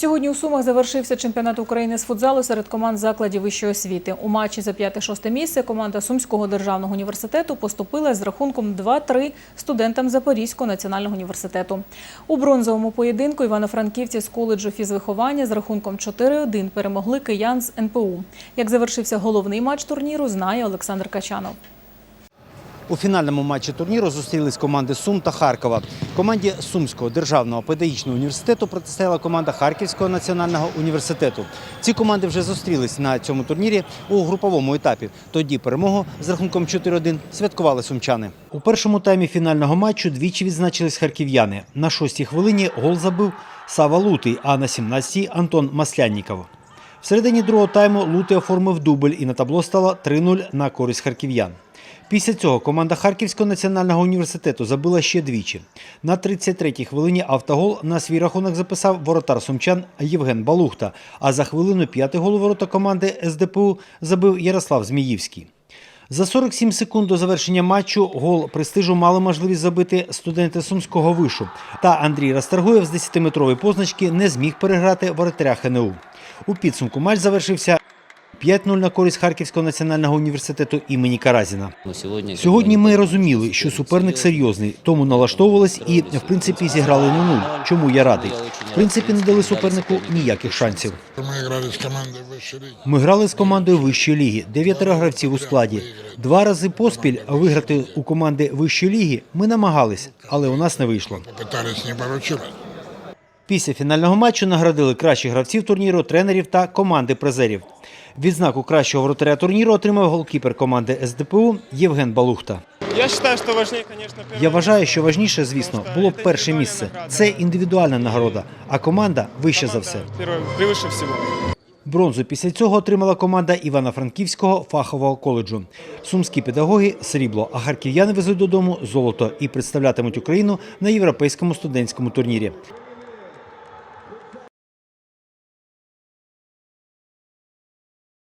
Сьогодні у Сумах завершився чемпіонат України з футзалу серед команд закладів вищої освіти. У матчі за 5-6 місце команда Сумського державного університету поступила з рахунком 2-3 студентам Запорізького національного університету. У бронзовому поєдинку івано-франківці з коледжу фізвиховання з рахунком 4-1 перемогли киян з НПУ. Як завершився головний матч турніру, знає Олександр Качанов. У фінальному матчі турніру зустрілись команди Сум та Харкова. Команді Сумського державного педагогічного університету протистояла команда Харківського національного університету. Ці команди вже зустрілись на цьому турнірі у груповому етапі. Тоді перемогу з рахунком 4-1 святкували сумчани. У першому таймі фінального матчу двічі відзначились харків'яни. На шостій хвилині гол забив Сава Лутий, а на 17-й – Антон Маслянніков. В середині другого тайму Лути оформив дубль і на табло стало 3-0 на користь харків'ян. Після цього команда Харківського національного університету забила ще двічі. На 33-й хвилині автогол на свій рахунок записав воротар сумчан Євген Балухта, а за хвилину п'ятий гол ворота команди СДПУ забив Ярослав Зміївський. За 47 секунд до завершення матчу гол престижу мали можливість забити студенти Сумського вишу. Та Андрій Расторгуєв з 10-метрової позначки не зміг переграти воротаря ХНУ. У підсумку матч завершився 5-0 на користь Харківського національного університету імені Каразіна. Ну, Сьогодні, Сьогодні ми розуміли, що суперник серйозний, тому налаштовувались і, в принципі, зіграли на нуль. Чому я радий? В принципі, не дали супернику ніяких шансів. Ми грали з командою вищої ліги, дев'ятеро гравців у складі. Два рази поспіль виграти у команди вищої ліги ми намагались, але у нас не вийшло. Після фінального матчу наградили кращих гравців турніру, тренерів та команди призерів. Відзнаку кращого воротаря турніру отримав голкіпер команди СДПУ Євген Балухта. Я вважаю, що важніше, звісно, було б перше місце. Це індивідуальна нагорода, а команда вище за все. Бронзу після цього отримала команда Івано-Франківського фахового коледжу. Сумські педагоги срібло, а харків'яни везуть додому золото і представлятимуть Україну на європейському студентському турнірі.